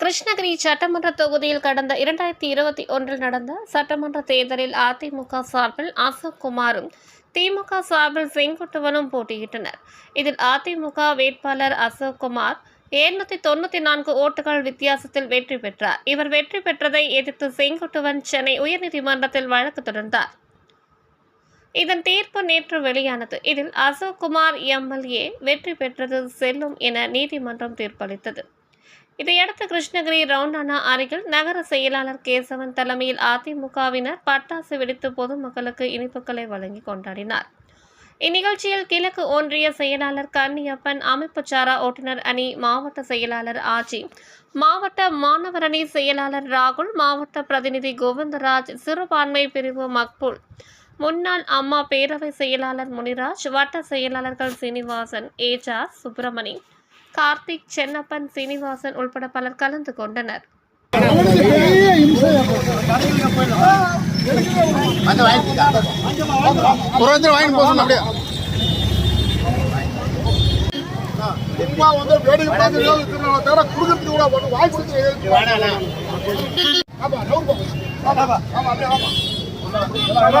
கிருஷ்ணகிரி சட்டமன்ற தொகுதியில் கடந்த இரண்டாயிரத்தி இருபத்தி ஒன்றில் நடந்த சட்டமன்ற தேர்தலில் அதிமுக சார்பில் அசோக் குமாரும் திமுக சார்பில் செங்குட்டுவனும் போட்டியிட்டனர். இதில் அதிமுக வேட்பாளர் அசோக் குமார் எழுநூத்தி தொண்ணூத்தி நான்கு ஓட்டுகள் வித்தியாசத்தில் வெற்றி பெற்றார். இவர் வெற்றி பெற்றதை எதிர்த்து செங்குட்டுவன் சென்னை உயர்நீதிமன்றத்தில் வழக்கு தொடர்ந்தார். இதன் தீர்ப்பு நேற்று வெளியானது. இதில் அசோக் குமார் எம்எல்ஏ வெற்றி பெற்றது செல்லும் என நீதிமன்றம் தீர்ப்பளித்தது. இதையடுத்து கிருஷ்ணகிரி ரவுண்டானா அருகில் நகர செயலாளர் கேசவன் தலைமையில் அதிமுகவினர் பட்டாசு வெடித்து பொதுமக்களுக்கு இனிப்புகளை வழங்கி கொண்டாடினார். இந்நிகழ்ச்சியில் கிழக்கு ஒன்றிய செயலாளர் கன்னியப்பன் அமைப்புச்சாரா ஓட்டுநர் அணி மாவட்ட செயலாளர் ஆஜி மாவட்ட மாணவர் அணி செயலாளர் ராகுல் மாவட்ட பிரதிநிதி கோவிந்தராஜ் சிறுபான்மை பிரிவு மக்புல் முன்னாள் அம்மா பேரவை செயலாளர் முனிராஜ் வட்ட செயலாளர்கள் சீனிவாசன் ஏஜாஸ் சுப்பிரமணி கார்த்திக் சென்னப்பன் சீனிவாசன் உள்பட பலர் கலந்து கொண்டனர். ஆமா ஆமா வா,